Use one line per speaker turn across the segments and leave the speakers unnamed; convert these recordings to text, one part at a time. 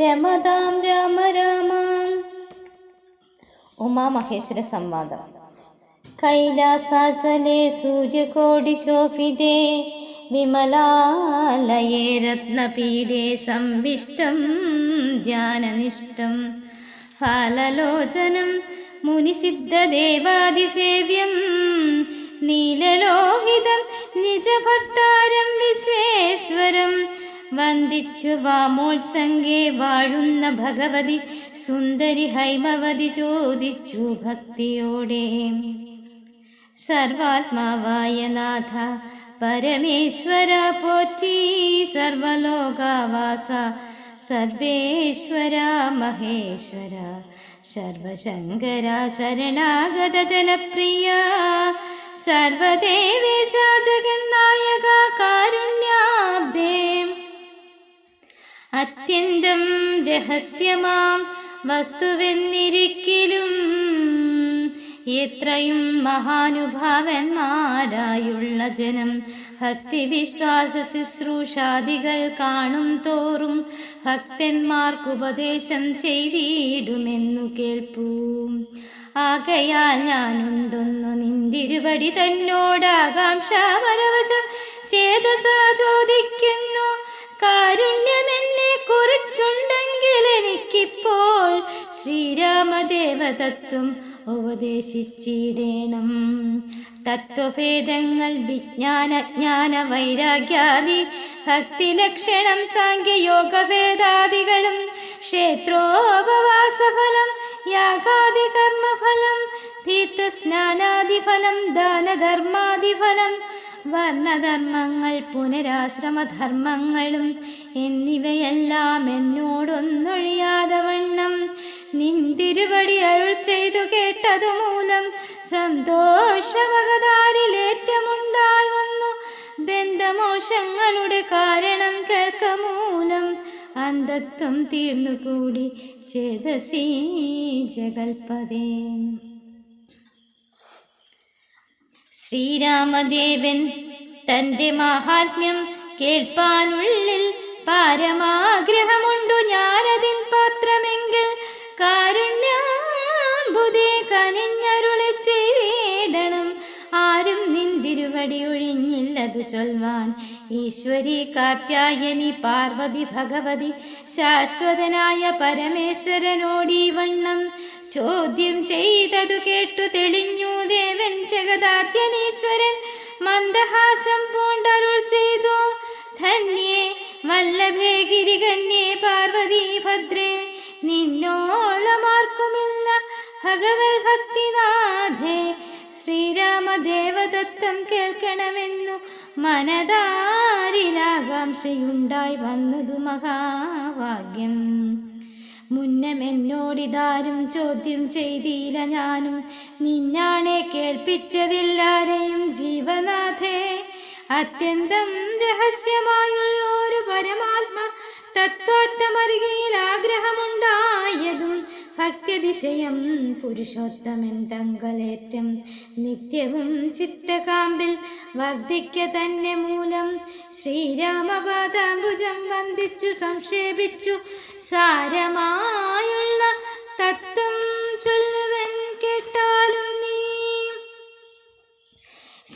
രമതാം രാമ രാമ. ഉമാമഹേശ്വര സംവാദം. കൈലാസാചലെ സൂര്യകോടി ശോഭിതേ വിമലാലയേ രത്നപീഠേ സംവിഷ്ടം ധ്യാനനിഷ്ടം ഫാലലോചനം മുനിസിദ്ധദേവാദിസേവ്യം നീലലോഹിതം നിജഭർത്താരം വിശ്വേശ്വരം. വന്ദിച്ചു വാമോത്സംഗേ വാഴുന്ന ഭഗവതി. സുന്ദരി ഹൈമവതി ചോദിച്ചു ഭക്തിയോടെ. സർവാത്മാവായ നാഥ പരമേശ്വര പോറ്റി സർവലോകാവാസ. സർവേശ്വര മഹേശ്വര സർവശങ്കര ശരണാഗത ജനപ്രിയ. സർവദേവേശ ജഗന്നായക കാരുണ്യാബ്ദേ അത്യന്തം രഹസ്യമാം വസ്തുവെന്നിരിക്കലും. എത്രയും മഹാനുഭാവന്മാരായുള്ള ജനം ഭക്തിവിശ്വാസ ശുശ്രൂഷാദികൾ കാണും തോറും ഭക്തന്മാർക്കുപദേശം ചെയ്തിടുമെന്നു കേൾപ്പൂ. ആകയാൽ ഞാനുണ്ടൊന്നു നിന്തിരുവടി തന്നോടാകാംക്ഷാപരവശം ചേതസ ചോദിക്കുന്നു ശ്രീരാമദേവതത്വം ഉപദേശിച്ചിടേണം. തത്വഭേദങ്ങൾ വിജ്ഞാനജ്ഞാന വൈരാഗ്യാദി ഭക്തിലക്ഷണം സാഖ്യയോഗഭേദാദികളും ക്ഷേത്രോപവാസഫലം യാഗാദി കർമ്മഫലം തീർത്ഥസ്നാനാദിഫലം ദാനധർമാദിഫലം വർണധർമ്മങ്ങൾ പുനരാശ്രമധർമ്മങ്ങളും എന്നിവയെല്ലാം എന്നോടൊന്നൊഴിയാതെ വണ്ണം നിന്തിരുവടി അരുൾ ചെയ്തു കേട്ടതു മൂലം സന്തോഷവകതാരിലേറ്റമുണ്ടായി വന്നു. ബന്ധമോശങ്ങളുടെ കാരണം കേൾക്ക മൂലം അന്ധത്വം തീർന്നുകൂടി ചേതസീ ജഗൽപദേ ശ്രീരാമദേവൻ തന്റെ മാഹാത്മ്യം കേൾപ്പാനുള്ളിൽ പാരമാഗ്രഹമുണ്ടു ചൊൽവാൻ ഈശ്വരി കാർത്യായനി പാർവതി ഭഗവതി ശാശ്വതനായ പരമേശ്വരനോടി വണ്ണം. ചോദ്യം ചെയ്തതു കേട്ടു തെളിഞ്ഞു ദേവൻ ജഗദാത്യനീശ്വരൻ. മന്ദഹാസം പൂണ്ടരുൾ ചെയ്തു. ധന്യേ വല്ലഭേ ഗിരികന്യേ പാർവതി ഭദ്രേ നിന്നോളമാർക്കുമില്ല ഭഗവത് ഭക്തിനാഥേ ശ്രീരാമദേവതത്വം കേൾക്കണമെന്നു മനതാരിലാകാംക്ഷയുണ്ടായി വന്നതു മഹാഭാഗ്യം. മുന്നമെന്നോടിതാരും ചോദ്യം ചെയ്തില്ല ഞാനും. നിന്നാണെ കേൾപ്പിച്ചതില്ലാരെയും ജീവനാഥേ അത്യന്തം രഹസ്യമായുള്ളൊരു ഭക്തിതിശയം പുരുഷോത്തമൻ തങ്കലേറ്റം നിത്യവും ചിത്തകാമ്പിൽ വർദ്ധിക്ക തന്നെ മൂലം. ശ്രീരാമപാദാംബുജം വന്ദിച്ചു സംക്ഷേപിച്ചു. സാരമായുള്ള തത്വം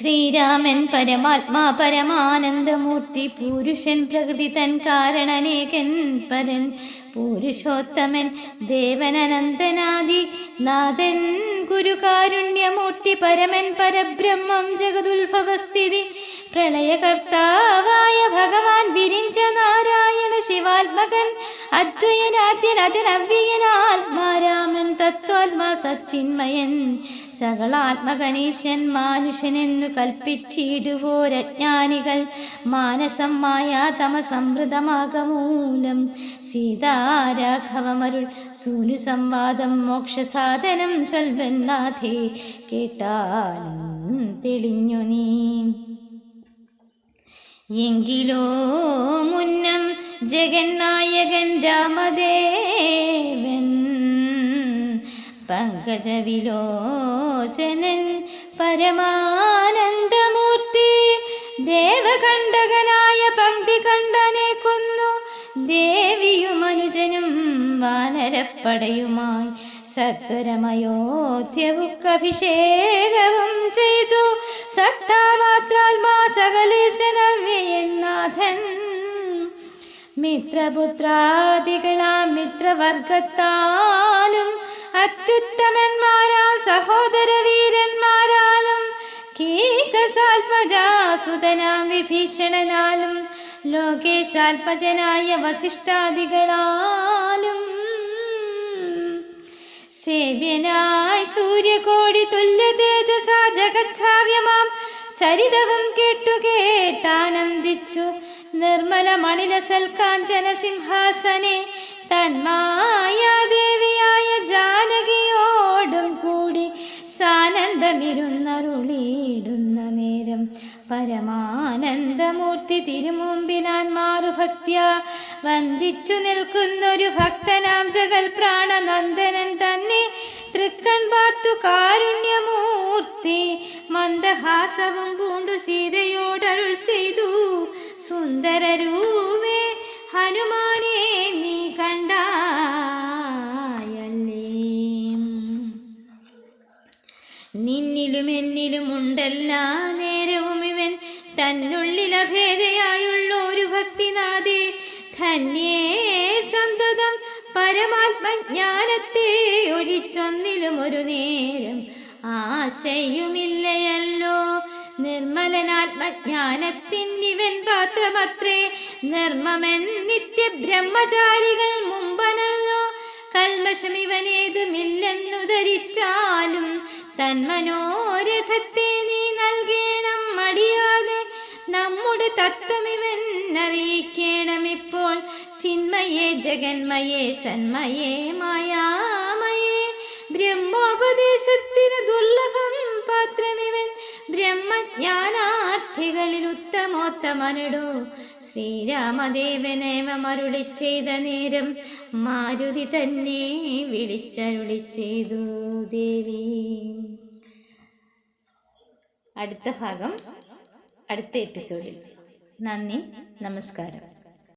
ശ്രീരാമൻ പരമാത്മാ പരമാനന്ദമൂർത്തി പുരുഷൻ പ്രകൃതി തൻ കാരണനേകൻ പരൻ പുരുഷോത്തമൻ ദേവനന്ദനാദി നാഥൻ ഗുരുകാരുണ്യമൂർത്തി പരമൻ പരബ്രഹ്മം ജഗതുത്ഭവസ്ഥിതി പ്രളയകർത്താവായ ഭഗവാൻ വിരിഞ്ച നാരായണ ശിവാത്മകൻ അദ്വയനാദ്യനജനവ്യയനാത്മാരാമൻ തത്വാത്മാ സച്ചിന്മയൻ. സകളാത്മകനീശൻ മാനുഷനെന്നു കൽപ്പിച്ചിടുവോരജ്ഞാനികൾ മാനസം തമസമൃതമാകമൂലം സീതാരാഘവമരുൾ സൂനു സംവാദം മോക്ഷസാധനം ചൊൽവെന്നാഥേ കേട്ടാലും തെളിഞ്ഞു നീ. എങ്കിലോ മുന്നം ജഗന്നായകൻ രാമദേവൻ പങ്കജവിലോചനൻ പരമാനന്ദമൂർത്തി ദേവകണ്ഠകനായ പങ്ക്തി കണ്ടനെ കൊന്നു. ദേവിയും അനുജനും വാനരപ്പടയുമായി സത്വരമയോധ്യവുക്കഭിഷേകവും ചെയ്തു. സത്താമാത്രാത്മാ സകലേശനവ്യനാഥൻ മിത്രപുത്രാദികളാം മിത്രവർഗത്താലും അത്യുത്തമന്മാരാ സഹോദര വീരന്മാരാലും കീകസാൽപജാസുതനാം വിഭീഷണനാലും ലോകേശാൽപജനായ വസിഷ്ഠാദികളാലും. സേവ്യനായി സൂര്യകോടി തുല്യ തേജസാ ജഗച്ഛാവ്യമാം ചരിതവും കേട്ടു കേട്ടാനന്ദിച്ചു നിർമ്മല മണില സൽക്കാഞ്ചന സിംഹാസനെ തന്മായാദേവിയായ ജാനകിയോടും കൂടി സാനന്ദമിരുന്നരുളിയിടുന്ന നേരം. പരമാനന്ദമൂർത്തി തിരുമുമ്പിനാൻ മാറുഭക്ത്യ വന്ദിച്ചു നിൽക്കുന്നൊരു ഭക്തനാം ജഗൽ പ്രാണനന്ദനൻ തന്നെ. തൃക്കൺ പാർത്തു കാരുണ്യമൂർത്തി മന്ദഹാസവും പൂണ്ടു സീതയോടരുൾ ചെയ്തു. സുന്ദരരൂപേ ഹനുമാനെ നീ കണ്ടായല്ലേ? നിന്നിലും എന്നിലും ഉണ്ടല്ലാ നേരവും ഇവൻ. തന്നുള്ളിലഭേദയായുള്ള ഒരു ഭക്തിനാഥേ ധന്യേ പരമാത്മജ്ഞാനത്തെ ഒഴിച്ചൊന്നിലും ഒരു നേരം ആശയുമില്ലയല്ലോ. നിർമ്മലനാത്മജ്ഞാനത്തിനിവൻ പാത്രമത്രേ. നിർമ്മമൻ നിത്യബ്രഹ്മചാരികൾ മുമ്പനല്ലോ. കൽമഷമിവനേതുമില്ലെന്നു ധരിച്ചാലും തന്മനോരഥത്തെ നീ നൽകേണം മടിയാതെ. നമ്മുടെ തത്വമിവൻ ഇപ്പോൾ ചിന്മയേ ജഗന്മയേ സന്മയേ മായാമയേ. ബ്രഹ്മോപദേശത്തിന് ദുർലഭം പാത്രനിവൻ ബ്രഹ്മജ്ഞാനാർത്ഥികളിൽ ഉത്തമോത്തമനുടോ. ശ്രീരാമദേവനേമരുളി ചെയ്ത നേരം മാരുതി തന്നെ വിളിച്ചരുളി ചെയ്തു ദേവി. അടുത്ത ഭാഗം അടുത്ത എപ്പിസോഡിൽ. നന്ദി നമസ്കാരം.